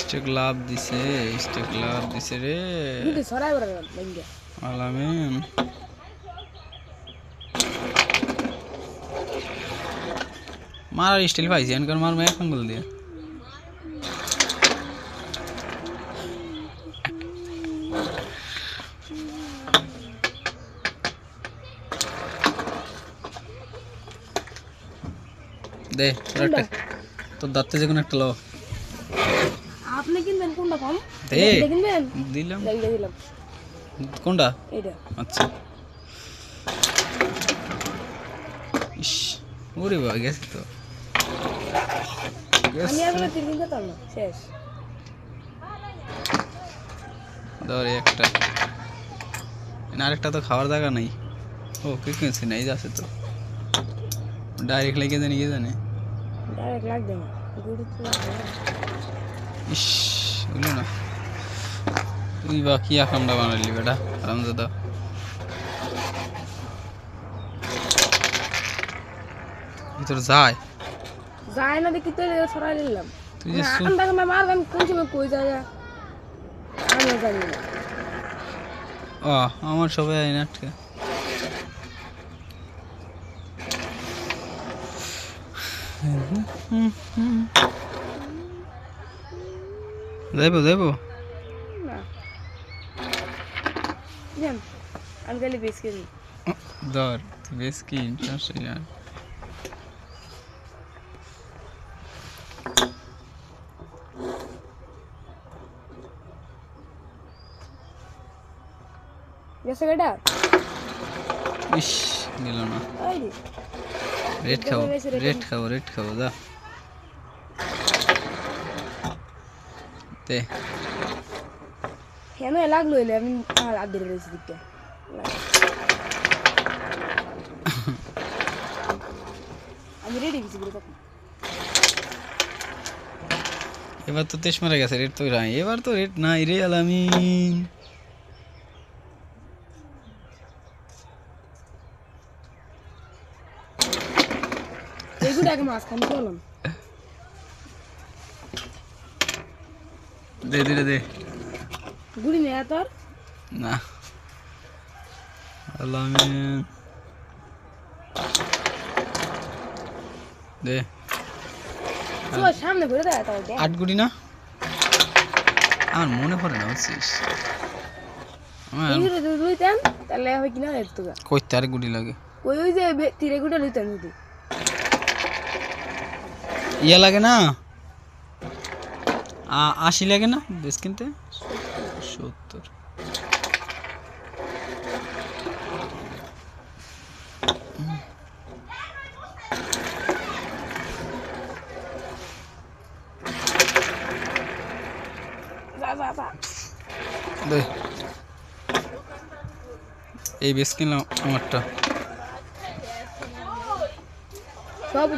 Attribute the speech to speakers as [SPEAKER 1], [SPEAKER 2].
[SPEAKER 1] Stake লাভ দিছে stake লাভ দিছে রে। আলামিন। মারার স্টিল পাইছি এনকার মার এক আঙ্গুল দিয়ে। দে তোর দাঁতে যে কোনো একটা লো।
[SPEAKER 2] আপনি কিনবেন কোনটা কম? কিনবেন?
[SPEAKER 1] দিলাম।
[SPEAKER 2] দিলাম।
[SPEAKER 1] কোনটা?
[SPEAKER 2] এইটা।
[SPEAKER 1] আচ্ছা। ইস ওরে বাবা গেছে তো।
[SPEAKER 2] আমি। আর তিন কিনতে পারলাম শেষ।
[SPEAKER 1] ধর একটা। আরেকটা তো খাওয়ার জায়গা নাই। ও কে কিনছে? না এই যাচ্ছে তো। ডাইরেক্ট লেগে জানি কে জানে?
[SPEAKER 2] ডাইরেক্ট লাগবে না। গুড়ি তো।
[SPEAKER 1] ইস বুঝলো না। তুই বা কি আকামটা বানালি বেটা আরামদাদা ভিতর যায়।
[SPEAKER 2] যায় না দেখি তো সরাই নিলাম
[SPEAKER 1] তুই যে সু-
[SPEAKER 2] আন্ডা কামা মারবেন কোন সময় কই যায় আমি জানি না।
[SPEAKER 1] ও আমার সবাই আইন আটকে। যাইবো যাইবো তুই বেশ কি সমস্যা নেই। আর।
[SPEAKER 2] গেছে গাড়িটা
[SPEAKER 1] ইস গেল না। রেড খাব রেড খাব রেড খাব যা। তে
[SPEAKER 2] কেন লাগল এলে আমি আর হাত ধরে রয়েছি দিকটা আমি রেডি গেছি বলে তখন
[SPEAKER 1] এবার তো তেইশ মারা গেছে রেড তো নাই এবার তো রেড নাই রে আলামিন
[SPEAKER 2] এইগুলো আগে মাছ খান
[SPEAKER 1] দে দে দে
[SPEAKER 2] গুড়ি নেই তোর?
[SPEAKER 1] না। দে।
[SPEAKER 2] সামনে ঘুরে দেয়
[SPEAKER 1] আট গুড়ি না? আমার মনে পড়ে না বুঝছিস?
[SPEAKER 2] এইগুলো যদি তাহলে হয় কিনা যেত গা।
[SPEAKER 1] কইতে আর গুড়ি লাগে?
[SPEAKER 2] ওই ওই যে তীরে গুটা লইতেন যদি।
[SPEAKER 1] ইয়া লাগে না? আশি লাগে না বেশ কিনতে? সত্তর। এই বেশ কিনলাম আমারটা।
[SPEAKER 2] সব